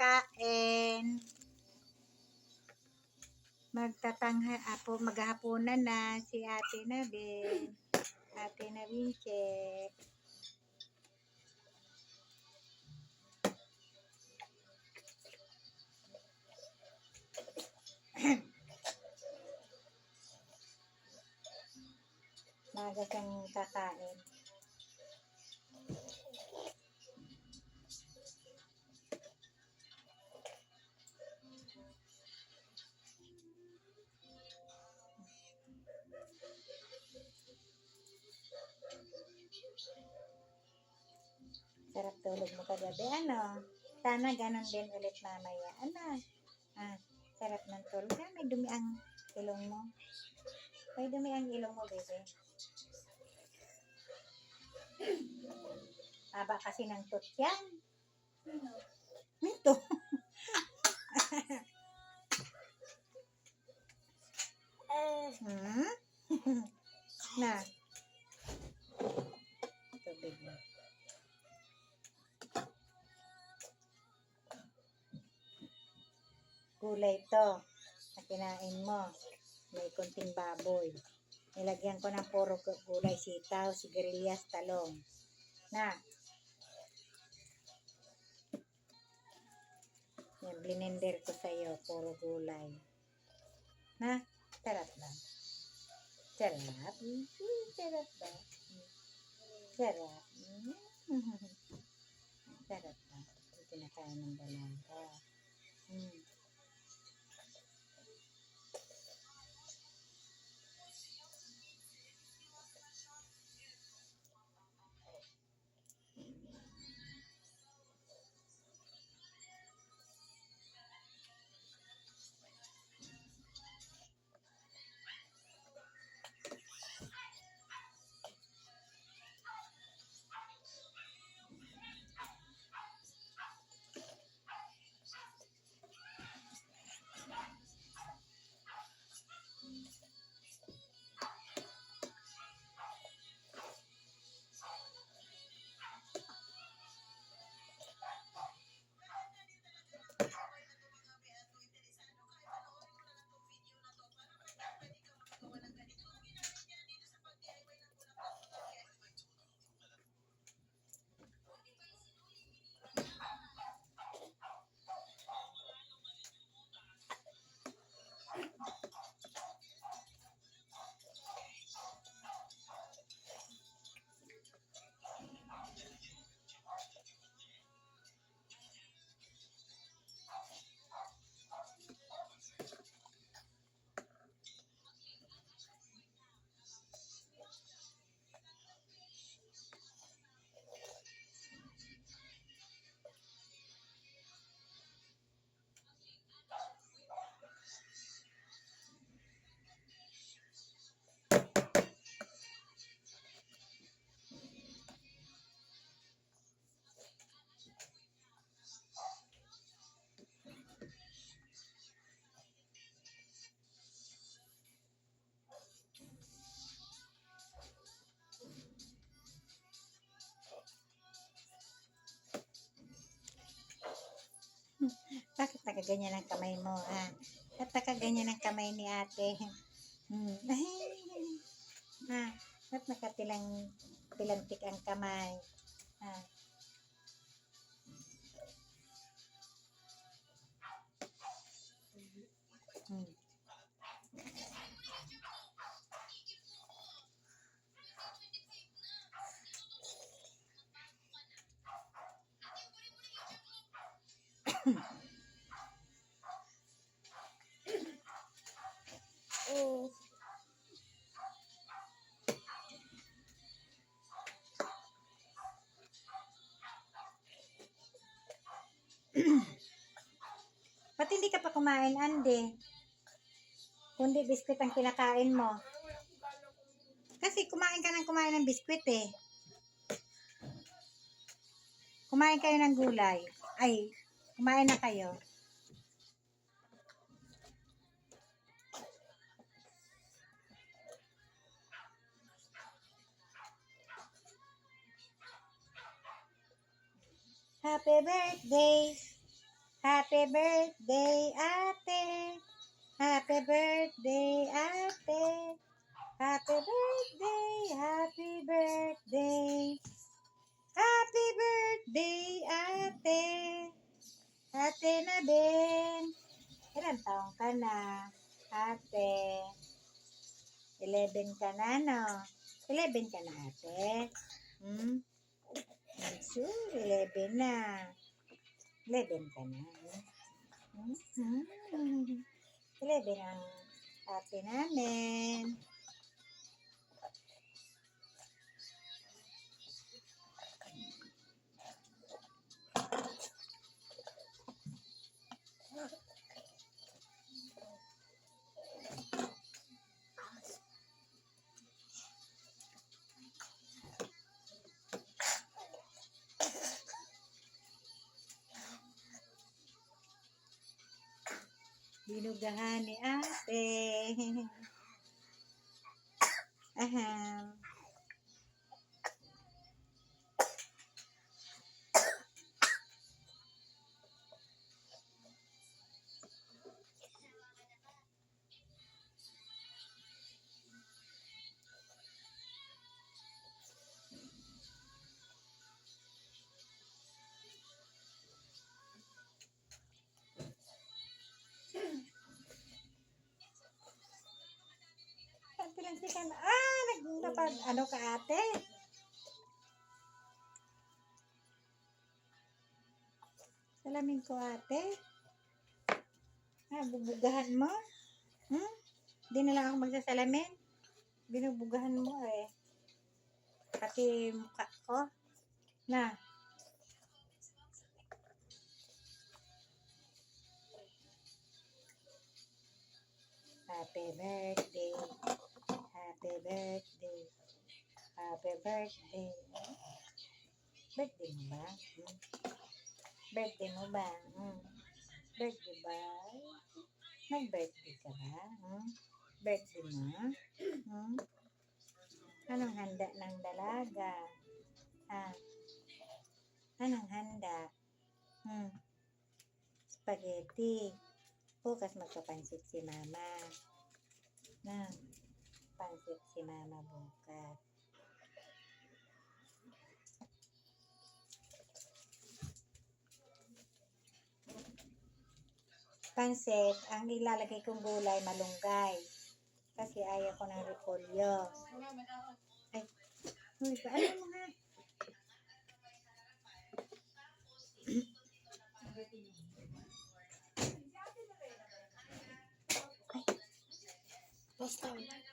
kain. Magtatangha, apo, maghahaponan na si ate na din. Ate na Vince. Tulog mo kagabi. Ano? Sana ganon din ulit mamaya. Ano? Ah, sarap ng tulog. Ah, may dumi ang ilong mo. May dumi ang ilong mo, bebe. Haba kasi ng tooth yan. Ito. Gulay to. Na kinain mo. May kunting baboy. Nilagyan ko ng puro gu- gulay, sitaw, sigarilyas, talong. Na. Yan, blender ko sa'yo, puro gulay. Na, sarap ba? Sarap? Mm, Sarap ba? Mm. Sarap? Sarap ba? Ito kinakain ng dalaga. Nakaganyan ang kamay mo, ha? Ba't nakaganyan ang kamay ni ate? Hmm. ha? Ba't nakatilang pilantik ang kamay? Ha? Hmm. Ba't hindi ka pa kumain, Ande? Kundi biskwit ang kinakain mo. Kasi kumain ka ng kumain ng biskwit eh. Kumain kayo ng gulay. Ay, kumain na kayo. Happy birthday Happy birthday, ate. Happy birthday, ate. Happy birthday, happy birthday. Happy birthday, ate. Ate na din. Ilan taong ka na, ate? 11 ka na, no? 11 ka na, ate? Hmm? Sure, 11 na. 11 ka na. Hmm? Hmm? 11 ang ate namin. Dinugahan ni ate. Aham. Si ka na. Ah, nagpapag, ano ka ate? Salamin ko ate. Ah, bubugahan mo? Hmm? Di na lang ako magsasalamin. Binubugahan mo eh. Pati mukha ko. Na. Happy birthday. Birthday. Birthday mo ba? Hmm? Birthday mo ba? Hmm? Birthday ba? Nag-birthday ka ba? Hmm? Birthday mo? Hmm? Anong handa ng dalaga? Ah. Anong handa? Hmm. Spaghetti. Bukas magpapansit si mama. Na, pansit si mama bukas. Pansit, ang ilalagay kong gulay, malunggay. Kasi ayaw ko ng repolyo. Ay, uy, paano mo nga? Basta.